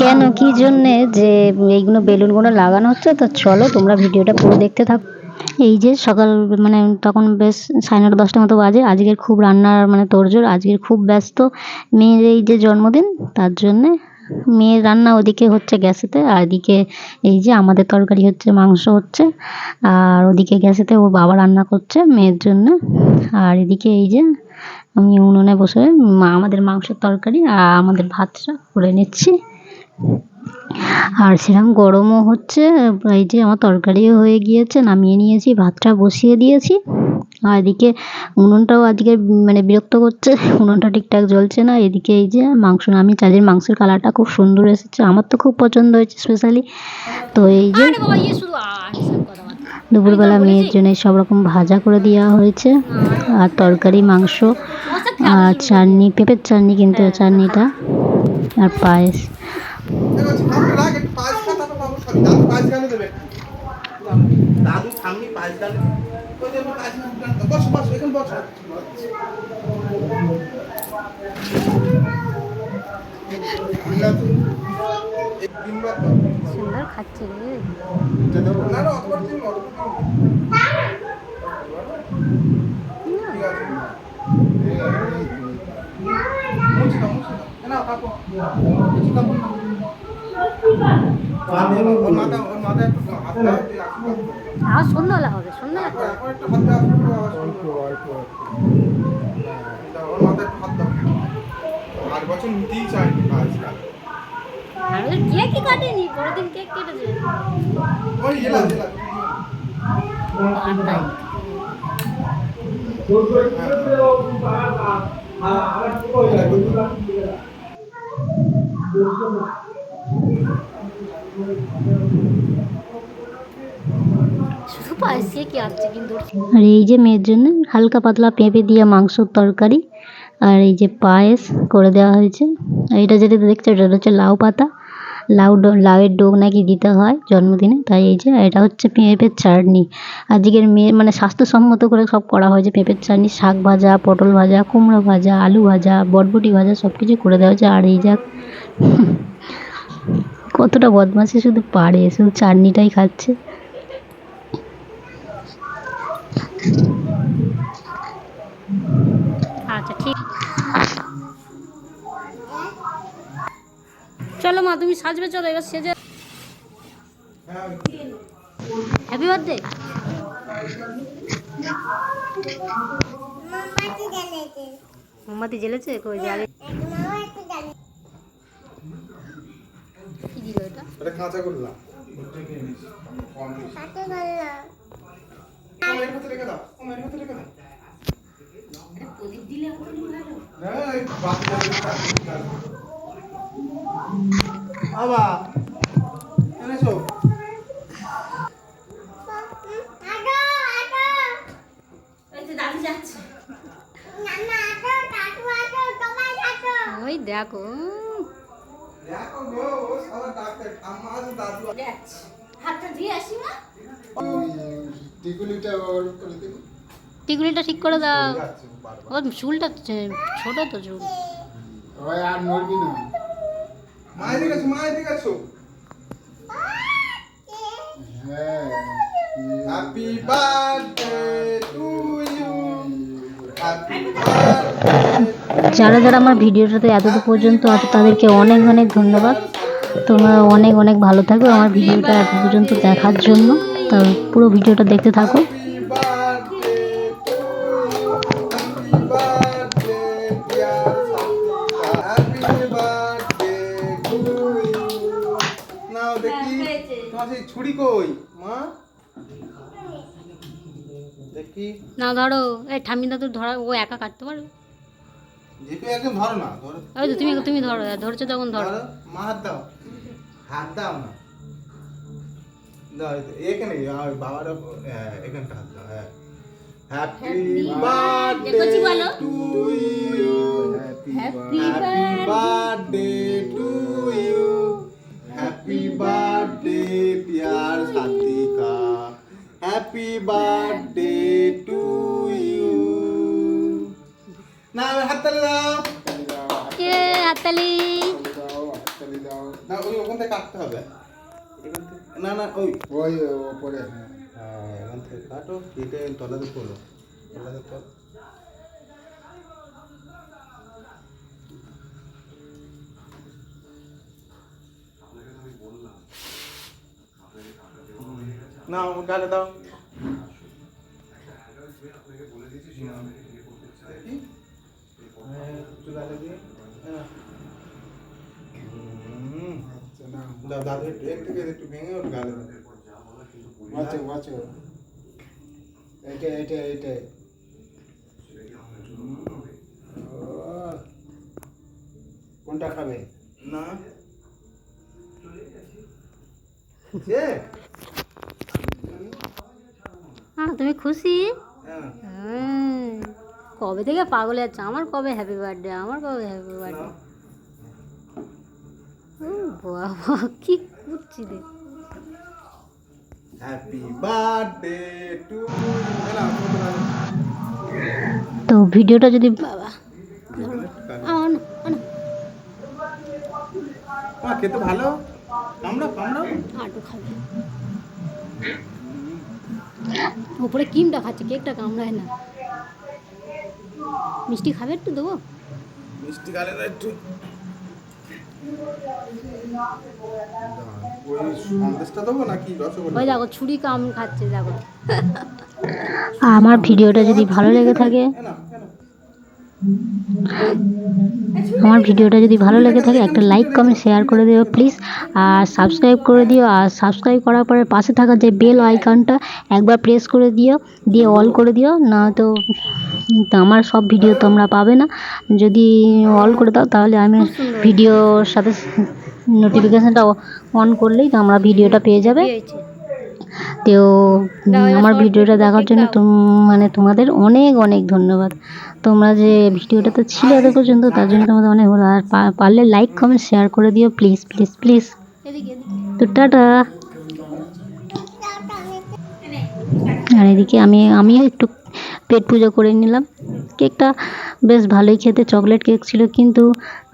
কেন? কি জন্যে? যে এইগুলো বেলুনগুলো লাগানো হচ্ছে, তো চলো তোমরা ভিডিওটা পুরো দেখতে থাকো। এই যে সকাল মানে তখন বেশ সাড়ে নটা দশটা মতো বাজে। আজকের খুব রান্নার মানে তোড়জোড়। আজকের খুব ব্যস্ত। মেয়ের এই যে জন্মদিন, তার জন্যে মেয়ের রান্না ওদিকে হচ্ছে গ্যাসেতে, আর এদিকে এই যে আমাদের তরকারি হচ্ছে, মাংস হচ্ছে। আর ওদিকে গ্যাসেতে ওর বাবা রান্না করছে মেয়ের জন্য। আর এদিকে এই যে আমি উনুনে বসে মা আমাদের মাংসের তরকারি আর আমাদের ভাতটা করে নিচ্ছি। আর সেরকম গরমও হচ্ছে, এই যে আমার তরকারিও হয়ে গিয়েছে, নামিয়ে নিয়েছি, ভাতটা বসিয়ে দিয়েছি। আর এদিকে উনুনটাও আজকে মানে বিরক্ত করছে, উনুনটা ঠিকঠাক জ্বলছে না, এদিকে এই যে মাংস, আমি চাঁদের মাংসের কালারটা খুব সুন্দর এসেছে, আমার তো খুব পছন্দ হয়েছে স্পেশালি তো এই যে দুপুরবেলা মেয়ের জন্য সব রকম ভাজা করে দেওয়া হয়েছে আর তরকারি মাংস আর চাটনি পেঁপের চাটনি কিন্তু চাটনিটা আর পায়েস দাদু সামনে পাঁচ বস বস এখানে বস দিন কাপড় কাপড় ওর মাথা ওর মাথা একটু হাত দাও দিয়ে আসো। আর সন্ধ্যাবেলা হবে সন্ধ্যাবেলা এখন এখন একটু হাত দাও আসো, আওয়াজ শুনবো। দাও, ওর মাথায় একটু হাত দাও। আর বছর নিতেই চাইনি আজকাল আমাদের কাটেনি? পরের দিন কেক কেটেছে। আর এই যে মেয়ের জন্য হালকা পাতলা পেঁপে দিয়ে মাংসর তরকারি। আর এই যে পায়েস করে দেওয়া হয়েছে। আর এটা যেটা দেখছ এটা হচ্ছে লাউ পাতা। লাউ লাউয়ের ডোক নাকি দিতে হয় জন্মদিনে, তাই এই যে এটা হচ্ছে পেঁপের চাটনি। আজকের মেয়ে মানে স্বাস্থ্যসম্মত করে সব করা হয়েছে, পেঁপের চাটনি, শাক ভাজা, পটল ভাজা, কুমড়ো ভাজা, আলু ভাজা, বটবটি ভাজা সব কিছু করে দেওয়া হয়েছে। আর এই যাক কতটা বদমাশি শুধু পারে, শুধু চাটনিটাই খাচ্ছে। মা তুমি সাজবে চলো এবার সেজে হ্যাপি বার্থডে মোমবাতি জ্বেলেছে? কই কি দিল এটা? এটা কাঁচা রেখে দাও। রেখে দাও। প্রদীপ। বাবা এনেছো? ওই দেখো। দেখো গো ও সারা ডাক্তার ঠাম্মা দাদু আছে। হাতটা দিয়ে আসি মা টিকুলিটা ওর করে দিবি টিকুলিটা ঠিক করে দাও। যাচ্ছে বারবার। ও চুলটা ছোট তো চুল। ওই আর নড়বি না। মায়ের দিকে আছো মায়ের দিকে আছো। Happy birthday to you happy birthday যারা যারা আমার ভিডিওটাতে এতদূর পর্যন্ত আছে তাদেরকে অনেক অনেক ধন্যবাদ। তোমরা অনেক অনেক ভালো থাকো আমার ভিডিওটা এত পর্যন্ত দেখার জন্য। তো পুরো ভিডিওটা দেখতে থাকো। দেখি। তোমার সেই ছুরি কই? মা? দেখি। না ধরো। এই ঠাম্মি দাদুর ধরা ও একা কাটতে পারবে? যেহেতু একদম ধরো না ধরো। ওই তো তুমি তুমি ধরো ধরছো তখন ধরো। মা হাত দাও। হাত দাও না। দাও এই তো, এখানে বাবার হ্যাঁ, এখানটা হাত দাও হ্যাঁ। হ্যাপি বার্থডে দেখছি বলো। To you happy happy birthday to you না হাততালি দাও কে হাততালি দাও হাততালি দাও না ওই ওখান থেকে কাটতে হবে। না না ওই। ওই ওপরে হ্যাঁ। হ্যাঁ এখান থেকে কাটো কেটে তলাতে তোলো। তলাতে তোল। না গালে দাও। দাদু একটু একটু একটু ভেঙে ওর গালে বাঁচো বাঁচো কোনটা খাবে না হ্যাঁ তুমি খুশি হ্যাঁ হুম। কবে থেকে পাগল যাচ্ছে? আমার কবে হ্যাপি বার্থডে আমার কবে হ্যাপি বার্থডে বাবা কি করছি রে? হ্যাপি বার্থডে টু তো ভিডিওটা যদি বাবা খেতে ভালো? কামড়া কামড়া আটু খাবে। ওপরে ক্রিমটা খাচ্ছে কেকটা কামড়ায় না। মিষ্টি খাবে একটু দেবো? মিষ্টি গালে দাও একটু ওই দেখো ছুরি কাম খাচ্ছে দেখো। আমার ভিডিওটা যদি ভালো লেগে থাকে না না আমার ভিডিওটা যদি ভালো লেগে থাকে একটা লাইক কমেন্ট শেয়ার করে দিও প্লিজ আর সাবস্ক্রাইব করে দিও আর সাবস্ক্রাইব করার পরে পাশে থাকা যে বেল আইকনটা একবার প্রেস করে দিও দিয়ে অল করে দিও না তো তো আমার সব ভিডিও তোমরা পাবে না। যদি অল করে দাও তাহলে আমি ভিডিওর সাথে নোটিফিকেশানটা অন করলেই তোমরা ভিডিওটা পেয়ে যাবে। তো আমার ভিডিওটা দেখার জন্য তুম মানে তোমাদের অনেক অনেক ধন্যবাদ। তোমরা যে ভিডিওটাতে ছিল এত পর্যন্ত তার জন্য তোমাদের অনেক ভালো আর পারলে লাইক কমেন্ট শেয়ার করে দিও প্লিজ প্লিজ প্লিজ তো টাটা। আর এদিকে আমি আমিও একটু পেট পুজো করে নিলাম। কেকটা বেশ ভালোই খেতে চকলেট কেক ছিল কিন্তু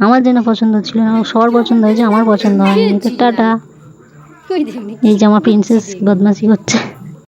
আমার যেন পছন্দ ছিল না। সবার পছন্দ হয়েছে আমার পছন্দ হয়নি। তো টাটা। এই যে আমার প্রিন্সেস বদমাসি করছে।